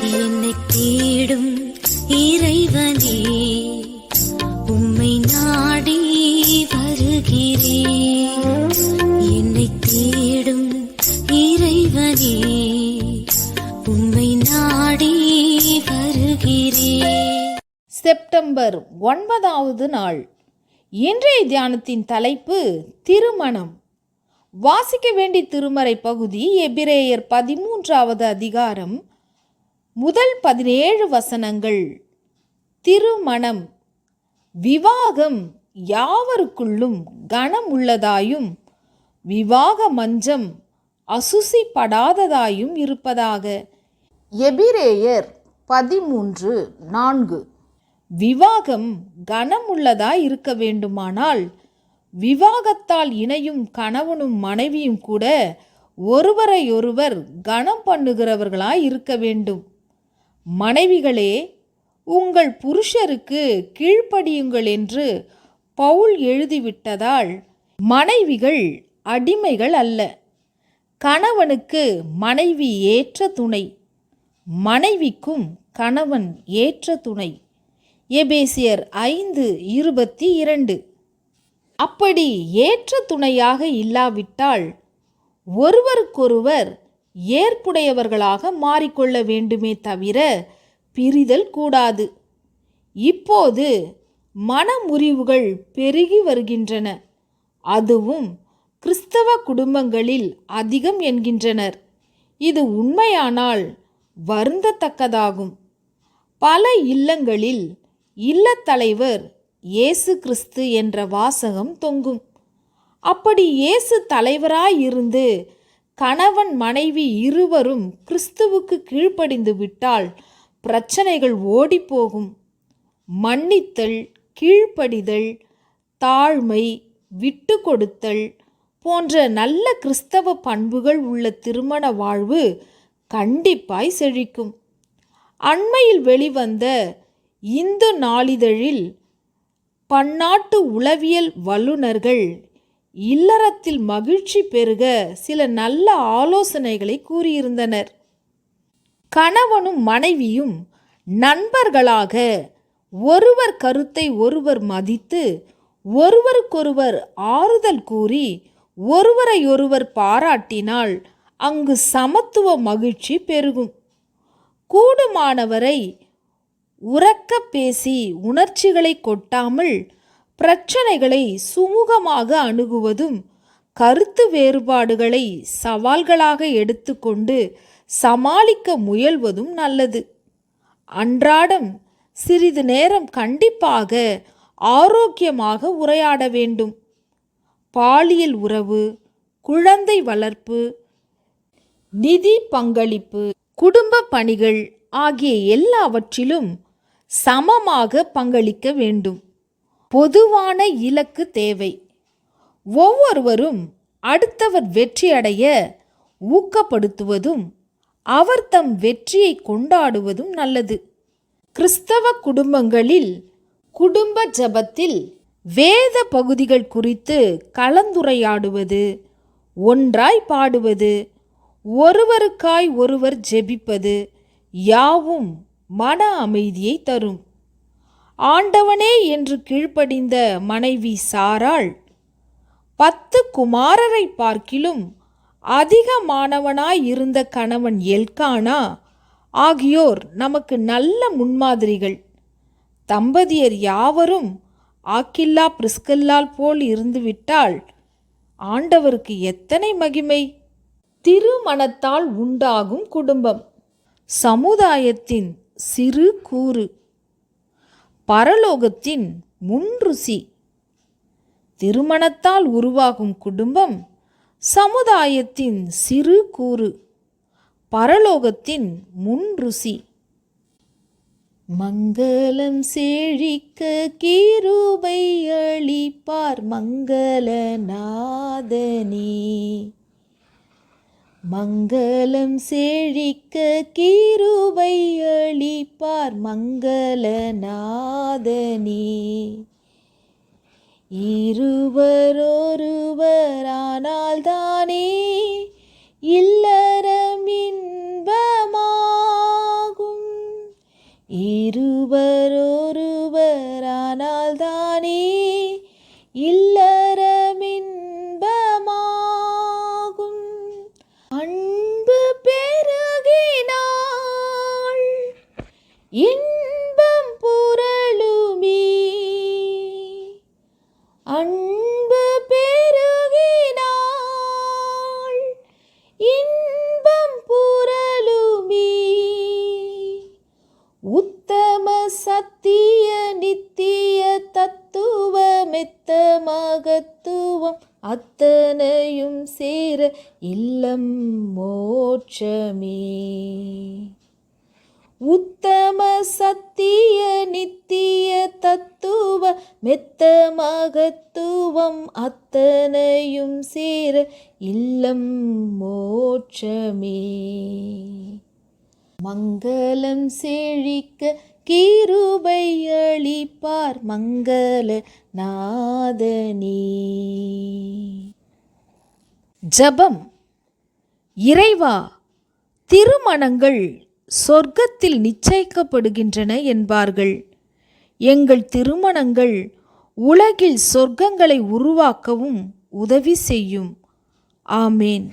என்னை தேடும் இறைவனே உம்மை நாடி வருகிறேன். என்னை தேடும் இறைவனே உம்மை நாடி வருகிறேன். செப்டம்பர் ஒன்பதாவது நாள். இன்றைய தியானத்தின் தலைப்பு திருமணம். வாசிக்க வேண்டிய திருமறை பகுதி எபிரேயர் பதிமூன்றாவது அதிகாரம் முதல் பதினேழு வசனங்கள். திருமணம். விவாகம் யாவருக்குள்ளும் கனம் உள்ளதாயும் விவாக மஞ்சம் அசுசிப்படாததாயும் இருப்பதாக. எபிரேயர் பதிமூன்று நான்கு. விவாகம் கனமுள்ளதாய் இருக்க வேண்டுமானால் விவாகத்தால் இணையும் கணவனும் மனைவியும் கூட ஒருவரையொருவர் கனம் பண்ணுகிறவர்களாய் இருக்க வேண்டும். மனைவிகளே உங்கள் புருஷருக்கு கீழ்ப்படியுங்கள் என்று பவுல் எழுதிவிட்டதால் மனைவிகள் அடிமைகள் அல்ல. கணவனுக்கு மனைவி ஏற்ற துணை மனைவிக்கும் கணவன் ஏற்ற துணை. எபேசியர் ஐந்து இருபத்தி இரண்டு. அப்படி ஏற்ற துணையாக இல்லாவிட்டால் ஒருவருக்கொருவர் ஏற்புடையவர்களாக மாறிக்கொள்ள வேண்டுமே தவிர பிரிதல் கூடாது. இப்போது மனமுறிவுகள் பெருகி வருகின்றன. அதுவும் கிறிஸ்தவ குடும்பங்களில் அதிகம் என்கின்றனர். இது உண்மையானால் வருந்தத்தக்கதாகும். பல இல்லங்களில் இல்லத்தலைவர் இயேசு கிறிஸ்து என்ற வாசகம் தொங்கும். அப்படி இயேசு தலைவராயிருந்து கணவன் மனைவி இருவரும் கிறிஸ்துவுக்கு கீழ்ப்படிந்து விட்டால் பிரச்சனைகள் ஓடிப்போகும். மன்னித்தல் கீழ்ப்படிதல் தாழ்மை விட்டு கொடுத்தல் போன்ற நல்ல கிறிஸ்தவ பண்புகள் உள்ள திருமண வாழ்வு கண்டிப்பாய் செழிக்கும். அண்மையில் வெளிவந்த இந்து நாளிதழில் பன்னாட்டு உளவியல் வல்லுநர்கள் இல்லறத்தில் மகிழ்ச்சி பெருக சில நல்ல ஆலோசனைகளை கூறியிருந்தனர். கணவனும் மனைவியும் நண்பர்களாக ஒருவர் கருத்தை ஒருவர் மதித்து ஒருவருக்கொருவர் ஆறுதல் கூறி ஒருவரையொருவர் பாராட்டினால் அங்கு சமத்துவ மகிழ்ச்சி பெருகும். கூடுமானவரை உறக்க பேசி உணர்ச்சிகளை கொட்டாமல் பிரச்சனைகளை சுமூகமாக அணுகுவதும் கருத்து வேறுபாடுகளை சவால்களாக எடுத்துக்கொண்டு சமாளிக்க முயல்வதும் நல்லது. அன்றாடம் சிறிது நேரம் கண்டிப்பாக ஆரோக்கியமாக உரையாட வேண்டும். பாலியல் உறவு குழந்தை வளர்ப்பு நிதி பங்களிப்பு குடும்ப பணிகள் ஆகிய எல்லாவற்றிலும் சமமாக பங்களிக்க வேண்டும். பொதுவான இலக்கு தேவை. ஒவ்வொருவரும் அடுத்தவர் வெற்றியடைய ஊக்கப்படுத்துவதும் அவர் தம் வெற்றியை கொண்டாடுவதும் நல்லது. கிறிஸ்தவ குடும்பங்களில் குடும்ப ஜபத்தில் வேத பகுதிகள் குறித்து கலந்துரையாடுவது ஒன்றாய் பாடுவது ஒருவருக்காய் ஒருவர் ஜெபிப்பது யாவும் மன அமைதியை தரும். ஆண்டவனே என்று கீழ்ப்படிந்த மனைவி சாராள். பத்து குமாரரை பார்க்கிலும் அதிகமானவனாய் இருந்த கணவன் எல்கானா ஆகியோர் நமக்கு நல்ல முன்மாதிரிகள். தம்பதியர் யாவரும் ஆக்கில்லா பிரிஸ்கல்லால் போல் இருந்துவிட்டால் ஆண்டவருக்கு எத்தனை மகிமை? திருமணத்தால் உண்டாகும் குடும்பம். சமுதாயத்தின் சிறு கூறு. பரலோகத்தின் முன்ருசி. திருமணத்தால் உருவாகும் குடும்பம் சமுதாயத்தின் சிறு கூறு. பரலோகத்தின் முன்ருசி. மங்களம் செழிக்க கீருபை அளிப்பார் மங்களநாதனே. மங்களம் செழிக்க கீருவை அளிப்பார் மங்களநாதனே. இருவரொருவரானால் தானே இல்லறமின்பமாகும். இருவரோ இன்பம் புரளுமே. அன்பு பெருகினாள் இன்பம் புரளுமே. உத்தம சத்திய நித்திய தத்துவ மெத்த மகத்துவம் அத்தனையும் சேர இல்லம் மோட்சமே. உத்தம சத்திய நித்திய தத்துவ மெத்த மகத்துவம் அத்தனையும் சேர இல்லம் மோட்சமே. மங்களம் செழிக்க கீருபை அளிப்பார் மங்கள நாதனே. ஜபம். இறைவா திருமணங்கள் சொர்க்கத்தில் நிச்சயிக்கப்படுகின்றன என்பார்கள். எங்கள் திருமணங்கள் உலகில் சொர்க்கங்களை உருவாக்கவும் உதவி செய்யும். ஆமேன்.